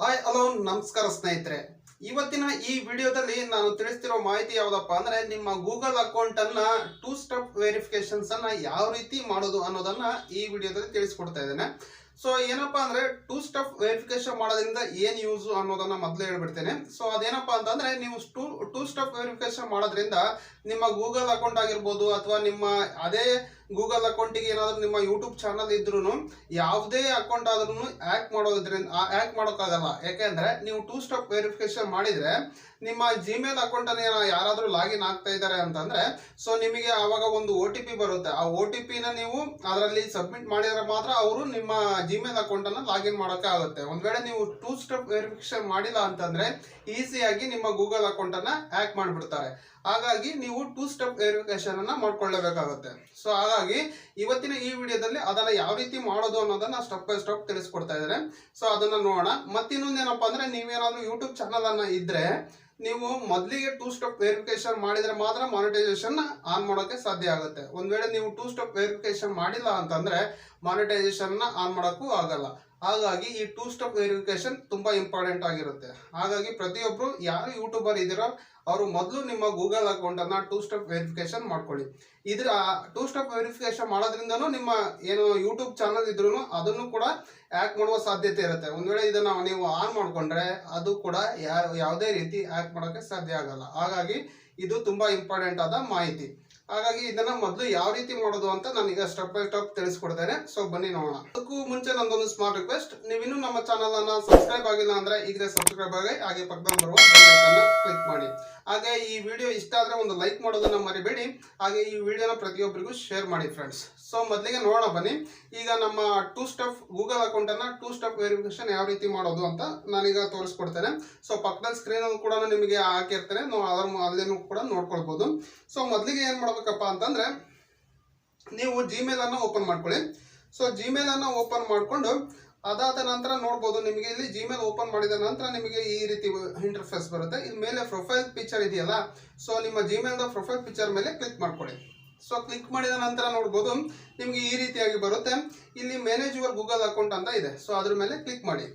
Hi, hello, ನಮಸ್ಕಾರ ಸ್ನೇಹಿತರೆ. ಇವತ್ತಿನ ಈ ವಿಡಿಯೋದಲ್ಲಿ ನಾನು ತಿಳಿಸ್ತಿರೋ ಮಾಹಿತಿ ಯಾವ್ದಪ್ಪ ಅಂದ್ರೆ ನಿಮ್ಮ ಗೂಗಲ್ ಅಕೌಂಟ್ ಅನ್ನ ಟೂ ಸ್ಟೆಪ್ ವೆರಿಫಿಕೇಶನ್ಸ್ ಅನ್ನ ಯಾವ ರೀತಿ ಮಾಡೋದು ಅನ್ನೋದನ್ನ ಈ ವಿಡಿಯೋದಲ್ಲಿ ತಿಳಿಸ್ಕೊಡ್ತಾ ಇದ್ದೇನೆ. ಸೊ ಏನಪ್ಪಾ ಅಂದ್ರೆ ಟೂ ಸ್ಟೆಪ್ ವೆರಿಫಿಕೇಶನ್ ಮಾಡೋದ್ರಿಂದ ಏನ್ ಯೂಸ್ ಅನ್ನೋದನ್ನ ಮೊದಲೇ ಹೇಳ್ಬಿಡ್ತೇನೆ. ಸೊ ಅದೇನಪ್ಪಾ ಅಂತಂದ್ರೆ ನೀವು ಟೂ ಟೂ ಸ್ಟೆಪ್ ವೆರಿಫಿಕೇಶನ್ ಮಾಡೋದ್ರಿಂದ ನಿಮ್ಮ ಗೂಗಲ್ ಅಕೌಂಟ್ ಆಗಿರ್ಬೋದು ಅಥವಾ ನಿಮ್ಮ ಅದೇ ಗೂಗಲ್ ಅಕೌಂಟಿಗೆ ಏನಾದರೂ ನಿಮ್ಮ ಯೂಟ್ಯೂಬ್ ಚಾನಲ್ ಇದ್ರೂ ಯಾವುದೇ ಅಕೌಂಟ್ ಆದ್ರೂ ಹ್ಯಾಕ್ ಮಾಡೋದ್ರಿಂದ ಹ್ಯಾಕ್ ಮಾಡೋಕ್ಕಾಗಲ್ಲ. ಯಾಕೆಂದ್ರೆ ನೀವು ಟೂ ಸ್ಟೆಪ್ ವೆರಿಫಿಕೇಶನ್ ಮಾಡಿದ್ರೆ ನಿಮ್ಮ ಜಿಮೇಲ್ ಅಕೌಂಟ್ ಅನ್ನ ಯಾರಾದರೂ ಲಾಗಿನ್ ಆಗ್ತಾ ಇದ್ದಾರೆ ಅಂತಂದ್ರೆ ಸೊ ನಿಮಗೆ ಆವಾಗ ಒಂದು ಒ ಟಿ ಪಿ ಬರುತ್ತೆ. ಆ ಒ ಟಿ ಪಿನ ನೀವು ಅದರಲ್ಲಿ ಸಬ್ಮಿಟ್ ಮಾಡಿದ್ರೆ ಮಾತ್ರ ಅವರು ನಿಮ್ಮ ಜಿಮೇಲ್ ಅಕೌಂಟ್ ಅನ್ನ ಲಾಗಿನ್ ಮಾಡೋಕೆ ಆಗುತ್ತೆ. ಒಂದ್ ವೇಳೆ ನೀವು ಟೂ ಸ್ಟೆಪ್ ವೆರಿಫಿಕೇಶನ್ ಮಾಡಿಲ್ಲ ಅಂತಂದ್ರೆ ಈಸಿಯಾಗಿ ನಿಮ್ಮ ಗೂಗಲ್ ಅಕೌಂಟ್ ಅನ್ನ ಹ್ಯಾಕ್ ಮಾಡಿಬಿಡ್ತಾರೆ. ಹಾಗಾಗಿ ನೀವು ಟೂ ಸ್ಟೆಪ್ ವೆರಿಫಿಕೇಶನ್ ಅನ್ನ ಮಾಡ್ಕೊಳ್ಳೇಬೇಕಾಗುತ್ತೆ. ಸೊ ಹಾಗಾಗಿ ಇವತ್ತಿನ ಈ ವಿಡಿಯೋದಲ್ಲಿ ಅದನ್ನ ಯಾವ ರೀತಿ ಮಾಡೋದು ಅನ್ನೋದನ್ನ ಸ್ಟೆಪ್ ಬೈ ಸ್ಟೆಪ್ ತಿಳಿಸ್ಕೊಡ್ತಾ ಇದ್ದಾರೆ ಸೊ ಅದನ್ನ ನೋಡೋಣ. ಮತ್ತಿನ್ನೊಂದೇನಪ್ಪ ಅಂದ್ರೆ, ನೀವೇನಾದ್ರೂ ಯೂಟ್ಯೂಬ್ ಚಾನಲ್ ಅನ್ನ ಇದ್ರೆ ನೀವು ಮೊದಲಿಗೆ ಟೂ ಸ್ಟೆಪ್ ವೆರಿಫಿಕೇಶನ್ ಮಾಡಿದರೆ ಮಾತ್ರ ಮಾನಿಟೈಸೇಷನ್ ಆನ್ ಮಾಡೋಕೆ ಸಾಧ್ಯ ಆಗುತ್ತೆ. ಒಂದು ವೇಳೆ ನೀವು ಟೂ ಸ್ಟೆಪ್ ವೆರಿಫಿಕೇಶನ್ ಮಾಡಿಲ್ಲ ಅಂತಂದ್ರೆ ಮಾನಿಟೈಸೇಷನ್ ಆನ್ ಮಾಡೋಕ್ಕೂ ಆಗಲ್ಲ. ಹಾಗಾಗಿ ಈ ಟೂ ಸ್ಟೆಪ್ ವೆರಿಫಿಕೇಶನ್ ತುಂಬಾ ಇಂಪಾರ್ಟೆಂಟ್ ಆಗಿರುತ್ತೆ. ಹಾಗಾಗಿ ಪ್ರತಿಯೊಬ್ಬರು ಯಾರು ಯೂಟ್ಯೂಬರ್ ಇದ್ದೀರೋ ಅವರು ಮೊದಲು ನಿಮ್ಮ ಗೂಗಲ್ ಅಕೌಂಟ್ ಅನ್ನ ಟೂ ಸ್ಟೆಪ್ ವೆರಿಫಿಕೇಶನ್ ಮಾಡ್ಕೊಳ್ಳಿ. ಇದ್ರ ಟೂ ಸ್ಟೆಪ್ ವೆರಿಫಿಕೇಶನ್ ಮಾಡೋದ್ರಿಂದನೂ ನಿಮ್ಮ ಏನು ಯೂಟ್ಯೂಬ್ ಚಾನಲ್ ಇದ್ರೂ ಅದನ್ನು ಕೂಡ ಹ್ಯಾಕ್ ಮಾಡುವ ಸಾಧ್ಯತೆ ಇರುತ್ತೆ. ಒಂದು ವೇಳೆ ಇದನ್ನ ನೀವು ಆನ್ ಮಾಡ್ಕೊಂಡ್ರೆ ಅದು ಕೂಡ ಯಾವುದೇ ರೀತಿ ಹ್ಯಾಕ್ ಮಾಡೋಕೆ ಸಾಧ್ಯ ಆಗಲ್ಲ. ಹಾಗಾಗಿ ಇದು ತುಂಬಾ ಇಂಪಾರ್ಟೆಂಟ್ ಆದ ಮಾಹಿತಿ. ಹಾಗಾಗಿ ಇದನ್ನ ಮೊದಲು ಯಾವ ರೀತಿ ಮಾಡೋದು ಅಂತ ನಾನೀಗ ಸ್ಟೆಪ್ ಬೈ ಸ್ಟೆಪ್ ತಿಳಿಸ್ಕೊಡ್ತೇನೆ. ಸೊ ಬನ್ನಿ ನೋಡೋಣ. ಅದಕ್ಕೂ ಮುಂಚೆ ನಂದೊಂದು ಸ್ಮಾರ್ಟ್ ರಿಕ್ವೆಸ್ಟ್ ನೀವಿನ್ನೂ ನಮ್ಮ ಚಾನಲ್ ಅನ್ನ ಸಬ್ಸ್ಕ್ರೈಬ್ ಆಗಿಲ್ಲ ಅಂದ್ರೆ ಈಗಲೇ ಸಬ್ಸ್ಕ್ರೈಬ್ ಆಗಿ, ಹಾಗೆ ಪಕ್ಕದಲ್ಲಿ ಬರುವ ಕ್ಲಿಕ್ ಮಾಡಿ. ಹಾಗೆ ಈ ವಿಡಿಯೋ ಇಷ್ಟ ಆದ್ರೆ ಒಂದು ಲೈಕ್ ಮಾಡೋದನ್ನ ಮರಿಬೇಡಿ. ಹಾಗೆ ಈ ವಿಡಿಯೋನ ಪ್ರತಿಯೊಬ್ಬರಿಗೂ ಶೇರ್ ಮಾಡಿ ಫ್ರೆಂಡ್ಸ್ ಸೊ ಮೊದಲಿಗೆ ನೋಡೋಣ, ಬನ್ನಿ. ಈಗ ನಮ್ಮ ಟೂ ಸ್ಟೆಪ್ ಗೂಗಲ್ ಅಕೌಂಟ್ ಅನ್ನ ಟೂ ಸ್ಟೆಪ್ ವೆರಿಫಿಕೇಶನ್ ಯಾವ ರೀತಿ ಮಾಡೋದು ಅಂತ ನಾನೀಗ ತೋರಿಸ್ಕೊಡ್ತೇನೆ. ಸೊ ಪಕ್ಕದಲ್ಲಿ ಸ್ಕ್ರೀನ್ ಕೂಡ ನಿಮಗೆ ಹಾಕಿರ್ತೇನೆ. ನಾವು ಅದರ ಅಲ್ಲೇನು ಕೂಡ ನೋಡ್ಕೊಳ್ಬಹುದು ಸೊ ಮೊದಲಿಗೆ ಏನ್ ಮಾಡ್ಬೇಕಪ್ಪ ಅಂತಂದ್ರೆ ನೀವು ಜಿಮೇಲ್ ಅನ್ನ ಓಪನ್ ಮಾಡ್ಕೊಳ್ಳಿ. ಸೊ ಜಿಮೇಲ್ ಅನ್ನ ಓಪನ್ ಮಾಡ್ಕೊಂಡು ಅದಾದ ನಂತರ ನೋಡ್ಬೋದು, ನಿಮಗೆ ಇಲ್ಲಿ ಜಿಮೇಲ್ ಓಪನ್ ಮಾಡಿದ ನಂತರ ನಿಮಗೆ ಈ ರೀತಿ ಇಂಟರ್ಫೇಸ್ ಬರುತ್ತೆ. ಇಲ್ಲಿ ಮೇಲೆ ಪ್ರೊಫೈಲ್ ಪಿಕ್ಚರ್ ಇದೆಯಲ್ಲ ಸೊ ನಿಮ್ಮ ಜಿಮೇಲ್ದ ಪ್ರೊಫೈಲ್ ಪಿಕ್ಚರ್ ಮೇಲೆ ಕ್ಲಿಕ್ ಮಾಡ್ಕೊಳ್ಳಿ. ಸೊ ಕ್ಲಿಕ್ ಮಾಡಿದ ನಂತರ ನೋಡ್ಬೋದು, ನಿಮಗೆ ಈ ರೀತಿಯಾಗಿ ಬರುತ್ತೆ. ಇಲ್ಲಿ ಮ್ಯಾನೇಜ್ ಯುವರ್ ಗೂಗಲ್ ಅಕೌಂಟ್ ಅಂತ ಇದೆ. ಸೊ ಅದ್ರ ಮೇಲೆ ಕ್ಲಿಕ್ ಮಾಡಿ.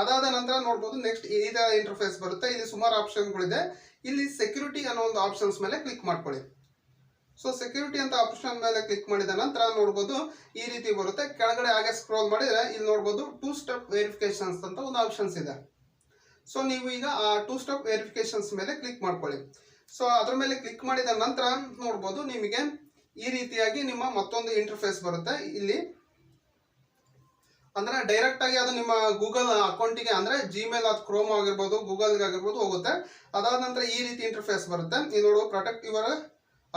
ಅದಾದ ನಂತರ ನೋಡ್ಬೋದು ನೆಕ್ಸ್ಟ್ ತರ ಇಂಟರ್ಫೇಸ್ ಬರುತ್ತೆ. ಇಲ್ಲಿ ಸುಮಾರು ಆಪ್ಷನ್ಗಳಿದೆ ಇಲ್ಲಿ ಸೆಕ್ಯೂರಿಟಿ ಅನ್ನೋ ಒಂದು ಆಪ್ಷನ್ಸ್ ಮೇಲೆ ಕ್ಲಿಕ್ ಮಾಡ್ಕೊಳ್ಳಿ. ಸೊ ಸೆಕ್ಯೂರಿಟಿ ಅಂತ ಆಪ್ಷನ್ ಮೇಲೆ ಕ್ಲಿಕ್ ಮಾಡಿದ ನಂತರ ನೋಡ್ಬೋದು ಈ ರೀತಿ ಬರುತ್ತೆ. ಕೆಳಗಡೆ ಹಾಗೆ ಸ್ಕ್ರೋಲ್ ಮಾಡಿದ್ರೆ ಇಲ್ಲಿ ನೋಡ್ಬೋದು ಟೂ ಸ್ಟೆಪ್ ವೆರಿಫಿಕೇಶನ್ಸ್ ಅಂತ ಒಂದು ಆಪ್ಷನ್ಸ್ ಇದೆ. ಸೊ ನೀವು ಈಗ ಆ ಟೂ ಸ್ಟೆಪ್ ವೆರಿಫಿಕೇಶನ್ಸ್ ಮೇಲೆ ಕ್ಲಿಕ್ ಮಾಡ್ಕೊಳ್ಳಿ. ಸೊ ಅದ್ರ ಮೇಲೆ ಕ್ಲಿಕ್ ಮಾಡಿದ ನಂತರ ನೋಡ್ಬೋದು ನಿಮಗೆ ಈ ರೀತಿಯಾಗಿ ನಿಮ್ಮ ಮತ್ತೊಂದು ಇಂಟರ್ಫೇಸ್ ಬರುತ್ತೆ. ಇಲ್ಲಿ ಅಂದ್ರೆ ಡೈರೆಕ್ಟ್ ಆಗಿ ಅದು ನಿಮ್ಮ ಗೂಗಲ್ ಅಕೌಂಟಿಗೆ ಅಂದ್ರೆ ಜಿಮೇಲ್ ಅದು ಕ್ರೋಮ್ ಆಗಿರ್ಬೋದು ಗೂಗಲ್ಗೆ ಆಗಿರ್ಬೋದು ಹೋಗುತ್ತೆ. ಅದಾದ ನಂತರ ಈ ರೀತಿ ಇಂಟರ್ಫೇಸ್ ಬರುತ್ತೆ. ಇದು ನೋಡು protect your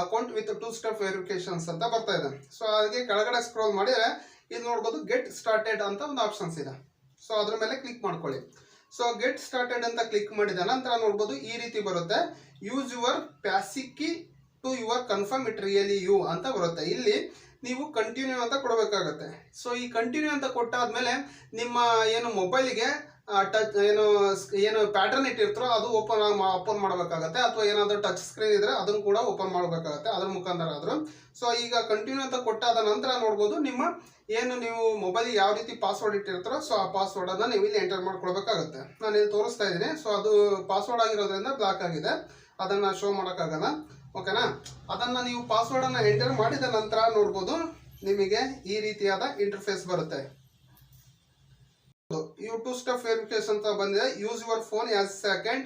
account with two step verifications ಅಂತ ಬರ್ತಾ ಇದೆ. ಸೊ ಅದಕ್ಕೆ ಕೆಳಗಡೆ ಸ್ಕ್ರೋಲ್ ಮಾಡಿದ್ರೆ ಇಲ್ಲಿ ನೋಡ್ಬೋದು ಗೆಟ್ ಸ್ಟಾರ್ಟೆಡ್ ಅಂತ ಒಂದು ಆಪ್ಷನ್ಸ್ ಇದೆ. ಸೊ ಅದ್ರ ಮೇಲೆ ಕ್ಲಿಕ್ ಮಾಡ್ಕೊಳ್ಳಿ. ಸೊ ಗೆಟ್ ಸ್ಟಾರ್ಟೆಡ್ ಅಂತ ಕ್ಲಿಕ್ ಮಾಡಿದ ನಂತರ ನೋಡ್ಬೋದು ಈ ರೀತಿ ಬರುತ್ತೆ. Use your passkey to your confirm it really you ಅಂತ ಬರುತ್ತೆ. ಇಲ್ಲಿ ನೀವು ಕಂಟಿನ್ಯೂ ಅಂತ ಕೊಡಬೇಕಾಗತ್ತೆ. ಸೊ ಈ ಕಂಟಿನ್ಯೂ ಅಂತ ಕೊಟ್ಟಾದ್ಮೇಲೆ ನಿಮ್ಮ ಏನು ಮೊಬೈಲಿಗೆ ಟಚ್ ಏನು ಏನು ಪ್ಯಾಟರ್ನ್ ಇಟ್ಟಿರ್ತಾರೋ ಅದು ಓಪನ್ ಓಪನ್ ಮಾಡಬೇಕಾಗತ್ತೆ. ಅಥವಾ ಏನಾದರೂ ಟಚ್ ಸ್ಕ್ರೀನ್ ಇದ್ರೆ ಅದನ್ನು ಕೂಡ ಓಪನ್ ಮಾಡಬೇಕಾಗತ್ತೆ, ಅದ್ರ ಮುಖಾಂತರ ಆದರೂ ಸೊ ಈಗ ಕಂಟಿನ್ಯೂ ಅಂತ ಕೊಟ್ಟಾದ ನಂತರ ನೋಡ್ಬೋದು ನಿಮ್ಮ ಏನು ನೀವು ಮೊಬೈಲ್ ಯಾವ ರೀತಿ ಪಾಸ್ವರ್ಡ್ ಇಟ್ಟಿರ್ತಾರೋ ಸೊ ಆ ಪಾಸ್ವರ್ಡ್ ಅನ್ನ ನೀವು ಇಲ್ಲಿ ಎಂಟರ್ ಮಾಡ್ಕೊಳ್ಬೇಕಾಗುತ್ತೆ. ನಾನು ಇಲ್ಲಿ ತೋರಿಸ್ತಾ ಇದ್ದೀನಿ. ಸೊ ಅದು ಪಾಸ್ವರ್ಡ್ ಆಗಿರೋದ್ರಿಂದ ಬ್ಲಾಕ್ ಆಗಿದೆ. ಅದನ್ನು ಶೋ ಮಾಡೋಕ್ಕಾಗಲ್ಲ. ಓಕೆನಾ ಅದನ್ನ ನೀವು ಪಾಸ್ವರ್ಡ್ ಅನ್ನ ಎಂಟರ್ ಮಾಡಿದ ನಂತರ ನೋಡ್ಬೋದು ನಿಮಗೆ ಈ ರೀತಿಯಾದ ಇಂಟರ್ಫೇಸ್ ಬರುತ್ತೆ. ಯು ಟು ಸ್ಟೆಪ್ ವೆರಿಫಿಕೇಶನ್ ಅಂತ ಬಂದಿದೆ. Use your phone as second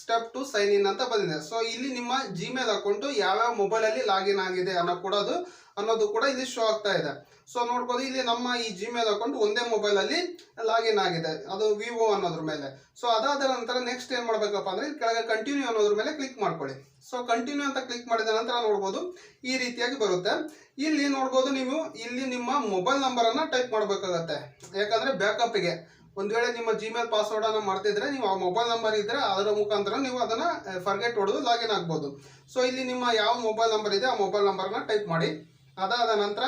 step to sign in ಅಂತ ಬಂದಿದೆ. ಸೊ ಇಲ್ಲಿ ನಿಮ್ಮ ಜಿಮೇಲ್ ಅಕೌಂಟ್ ಯಾವ್ಯಾವ ಮೊಬೈಲ್ ಅಲ್ಲಿ ಲಾಗಿನ್ ಆಗಿದೆ ಅನ್ನೋ ಕೊಡೋದು ಅನ್ನೋದು ಕೂಡ ಇಲ್ಲಿ ಶೋ ಆಗ್ತಾ ಇದೆ. ಸೊ ನೋಡ್ಬೋದು ಇಲ್ಲಿ ನಮ್ಮ ಈ ಜಿಮೇಲ್ ಅಕೌಂಟ್ ಒಂದೇ ಮೊಬೈಲ್ ಅಲ್ಲಿ ಲಾಗಿನ್ ಆಗಿದೆ. ಅದು ವಿವೋ ಅನ್ನೋದ್ರ ಮೇಲೆ. ಸೊ ಅದಾದ ನಂತರ ನೆಕ್ಸ್ಟ್ ಏನು ಮಾಡಬೇಕಪ್ಪ ಅಂದ್ರೆ, ಕೆಳಗೆ ಕಂಟಿನ್ಯೂ ಅನ್ನೋದ್ರ ಮೇಲೆ ಕ್ಲಿಕ್ ಮಾಡ್ಕೊಳ್ಳಿ. ಸೊ ಕಂಟಿನ್ಯೂ ಅಂತ ಕ್ಲಿಕ್ ಮಾಡಿದ ನಂತರ ನೋಡ್ಬೋದು ಈ ರೀತಿಯಾಗಿ ಬರುತ್ತೆ. ಇಲ್ಲಿ ನೋಡ್ಬೋದು ನೀವು, ಇಲ್ಲಿ ನಿಮ್ಮ ಮೊಬೈಲ್ ನಂಬರ್ ಅನ್ನ ಟೈಪ್ ಮಾಡಬೇಕಾಗತ್ತೆ. ಯಾಕಂದ್ರೆ ಬ್ಯಾಕಪ್ಗೆ ಒಂದ್ ವೇಳೆ ನಿಮ್ಮ ಜಿಮೇಲ್ ಪಾಸ್ವರ್ಡ್ ಅನ್ನು ಮಾಡ್ತಿದ್ರೆ ನೀವು ಆ ಮೊಬೈಲ್ ನಂಬರ್ ಇದ್ದರೆ ಅದರ ಮುಖಾಂತರ ನೀವು ಅದನ್ನ ಫರ್ಗೆಟ್ ಹೊಡೆದು ಲಾಗಿನ್ ಆಗ್ಬೋದು. ಸೊ ಇಲ್ಲಿ ನಿಮ್ಮ ಯಾವ ಮೊಬೈಲ್ ನಂಬರ್ ಇದೆ ಆ ಮೊಬೈಲ್ ನಂಬರ್ನ ಟೈಪ್ ಮಾಡಿ. ಅದಾದ ನಂತರ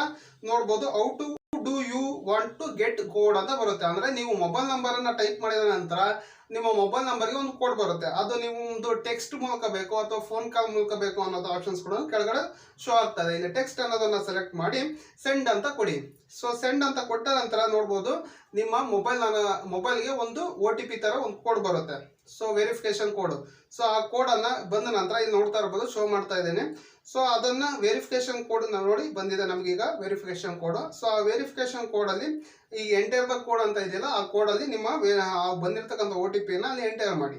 ನೋಡ್ಬೋದು how to do you want to get code ಅಂತ ಬರುತ್ತೆ. ಅಂದ್ರೆ ನೀವು ಮೊಬೈಲ್ ನಂಬರ್ ಅನ್ನ ಟೈಪ್ ಮಾಡಿದ ನಂತರ ನಿಮ್ಮ ಮೊಬೈಲ್ ನಂಬರ್ಗೆ ಒಂದು ಕೋಡ್ ಬರುತ್ತೆ. ಅದು ನೀವು ಒಂದು ಟೆಕ್ಸ್ಟ್ ಮೂಲಕ ಬೇಕು ಅಥವಾ ಫೋನ್ ಕಾಲ್ ಮೂಲಕ ಬೇಕು ಅನ್ನೋದು ಆಪ್ಷನ್ಸ್ ಕೂಡ ಕೆಳಗಡೆ ಶೋ ಆಗ್ತದೆ. ಇಲ್ಲಿ ಟೆಕ್ಸ್ಟ್ ಅನ್ನೋದನ್ನ ಸೆಲೆಕ್ಟ್ ಮಾಡಿ ಸೆಂಡ್ ಅಂತ ಕೊಡಿ. ಸೊ ಸೆಂಡ್ ಅಂತ ಕೊಟ್ಟ ನಂತರ ನೋಡ್ಬೋದು ನಿಮ್ಮ ಮೊಬೈಲ್ ಮೊಬೈಲ್ಗೆ ಒಂದು ಒ ಟಿ ಪಿ ತರ ಒಂದು ಕೋಡ್ ಬರುತ್ತೆ. ಸೊ ವೆರಿಫಿಕೇಶನ್ ಕೋಡ್ ಸೊ ಆ ಕೋಡ್ ಅನ್ನ ಬಂದ ನಂತರ ಇಲ್ಲಿ ನೋಡ್ತಾ ಇರ್ಬೋದು ಶೋ ಮಾಡ್ತಾ ಇದ್ದೇನೆ. ಸೊ ಅದನ್ನ ವೆರಿಫಿಕೇಶನ್ ಕೋಡ್ ನೋಡಿ ಬಂದಿದೆ ನಮಗೀಗ ವೆರಿಫಿಕೇಶನ್ ಕೋಡ್ ಸೊ ಆ ವೆರಿಫಿಕೇಶನ್ ಕೋಡ್ ಅಲ್ಲಿ ಈ ಎಂಟರ್ ಕೋಡ್ ಅಂತ ಇದೆಯಲ್ಲ, ಆ ಕೋಡ್ ಅಲ್ಲಿ ನಿಮ್ಮ ಬಂದಿರತಕ್ಕಂಥ ಒ ಟಿ ಪಿಯನ್ನು ಅಲ್ಲಿ ಎಂಟರ್ ಮಾಡಿ.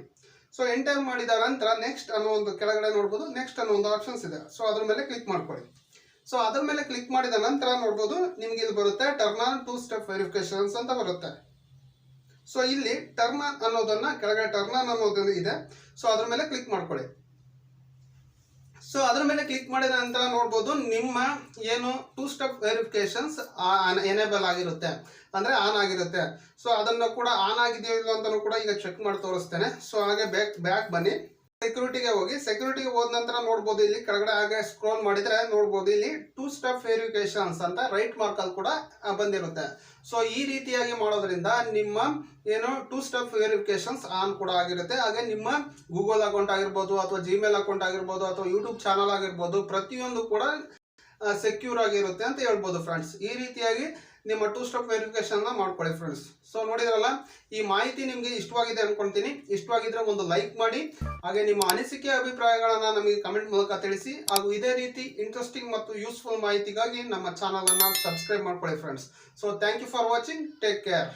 ಸೊ ಎಂಟರ್ ಮಾಡಿದ ನಂತರ ನೆಕ್ಸ್ಟ್ ಅನ್ನೋ ಒಂದು ಕೆಳಗಡೆ ನೋಡ್ಬೋದು ನೆಕ್ಸ್ಟ್ ಅನ್ನೋ ಒಂದು ಆಪ್ಷನ್ಸ್ ಇದೆ. ಸೊ ಅದ್ರ ಮೇಲೆ ಕ್ಲಿಕ್ ಮಾಡ್ಕೊಳ್ಳಿ. ಸೊ ಅದ್ರ ಮೇಲೆ ಕ್ಲಿಕ್ ಮಾಡಿದ ನಂತರ ನೋಡ್ಬೋದು, ನಿಮ್ಗೆ ಇಲ್ಲಿ ಬರುತ್ತೆ turn on two step verifications ಅಂತ ಬರುತ್ತೆ. ಸೊ ಇಲ್ಲಿ ಟರ್ನ್ ಆನ್ ಅನ್ನೋದನ್ನ ಕೆಳಗಡೆ ಟರ್ನ್ ಆನ್ ಅನ್ನೋದು ಇದೆ. ಸೊ ಅದ್ರ ಮೇಲೆ ಕ್ಲಿಕ್ ಮಾಡ್ಕೊಳ್ಳಿ. ಸೊ ಅದ್ರ ಮೇಲೆ ಕ್ಲಿಕ್ ಮಾಡಿದ ನಂತರ ನೋಡ್ಬೋದು ನಿಮ್ಮ ಏನು ಟೂ ಸ್ಟೆಪ್ ವೆರಿಫಿಕೇಶನ್ಸ್ ಎನೇಬಲ್ ಆಗಿರುತ್ತೆ. ಅಂದ್ರೆ ಆನ್ ಆಗಿರುತ್ತೆ. ಸೊ ಅದನ್ನು ಕೂಡ ಆನ್ ಆಗಿದೆಯೋ ಇಲ್ಲ ಅಂತಲೂ ಕೂಡ ಈಗ ಚೆಕ್ ಮಾಡಿ ತೋರಿಸ್ತೇನೆ. ಸೊ ಹಾಗೆ ಬ್ಯಾಕ್ ಬ್ಯಾಕ್ ಬನ್ನಿ. ಸೆಕ್ಯೂರಿಟಿಗೆ ಹೋಗಿ ಸೆಕ್ಯೂರಿಟಿಗೆ ಹೋದ ನಂತರ ನೋಡ್ಬೋದು ಇಲ್ಲಿ ಕೆಳಗಡೆ ಹಾಗೆ ಸ್ಕ್ರೋಲ್ ಮಾಡಿದ್ರೆ ನೋಡ್ಬೋದು ಇಲ್ಲಿ ಟೂ ಸ್ಟೆಪ್ ವೆರಿಫಿಕೇಶನ್ಸ್ ಅಂತ ರೈಟ್ ಮಾರ್ಕ್ ಅಲ್ಲಿ ಕೂಡ ಬಂದಿರುತ್ತೆ. ಸೊ ಈ ರೀತಿಯಾಗಿ ಮಾಡೋದ್ರಿಂದ ನಿಮ್ಮ ಏನು ಟೂ ಸ್ಟೆಪ್ ವೆರಿಫಿಕೇಶನ್ಸ್ ಆನ್ ಕೂಡ ಆಗಿರುತ್ತೆ. ಹಾಗೆ ನಿಮ್ಮ ಗೂಗಲ್ ಅಕೌಂಟ್ ಆಗಿರ್ಬೋದು ಅಥವಾ ಜಿಮೇಲ್ ಅಕೌಂಟ್ ಆಗಿರ್ಬೋದು ಅಥವಾ ಯೂಟ್ಯೂಬ್ ಚಾನಲ್ ಆಗಿರ್ಬೋದು, ಪ್ರತಿಯೊಂದು ಕೂಡ ಸೆಕ್ಯೂರ್ ಆಗಿರುತ್ತೆ ಅಂತ ಹೇಳ್ಬೋದು ಫ್ರೆಂಡ್ಸ್ ಈ ರೀತಿಯಾಗಿ ನಿಮ್ಮ ಟೂ ಸ್ಟೆಪ್ ವೆರಿಫಿಕೇಶನ್ ಮಾಡ್ಕೊಳ್ಳಿ ಫ್ರೆಂಡ್ಸ್ ಸೊ ನೋಡಿದ್ರಲ್ಲ, ಈ ಮಾಹಿತಿ ನಿಮಗೆ ಇಷ್ಟವಾಗಿದೆ ಅನ್ಕೊಂತೀನಿ. ಇಷ್ಟವಾಗಿದ್ರೆ ಒಂದು ಲೈಕ್ ಮಾಡಿ. ಹಾಗೆ ನಿಮ್ಮ ಅನಿಸಿಕೆ ಅಭಿಪ್ರಾಯಗಳನ್ನ ನಮಗೆ ಕಮೆಂಟ್ ಮೂಲಕ ತಿಳಿಸಿ. ಹಾಗೂ ಇದೇ ರೀತಿ ಇಂಟ್ರೆಸ್ಟಿಂಗ್ ಮತ್ತು ಯೂಸ್ಫುಲ್ ಮಾಹಿತಿಗಾಗಿ ನಮ್ಮ ಚಾನಲ್ ಅನ್ನ ಸಬ್ಸ್ಕ್ರೈಬ್ ಮಾಡ್ಕೊಳ್ಳಿ friends so thank you for watching take care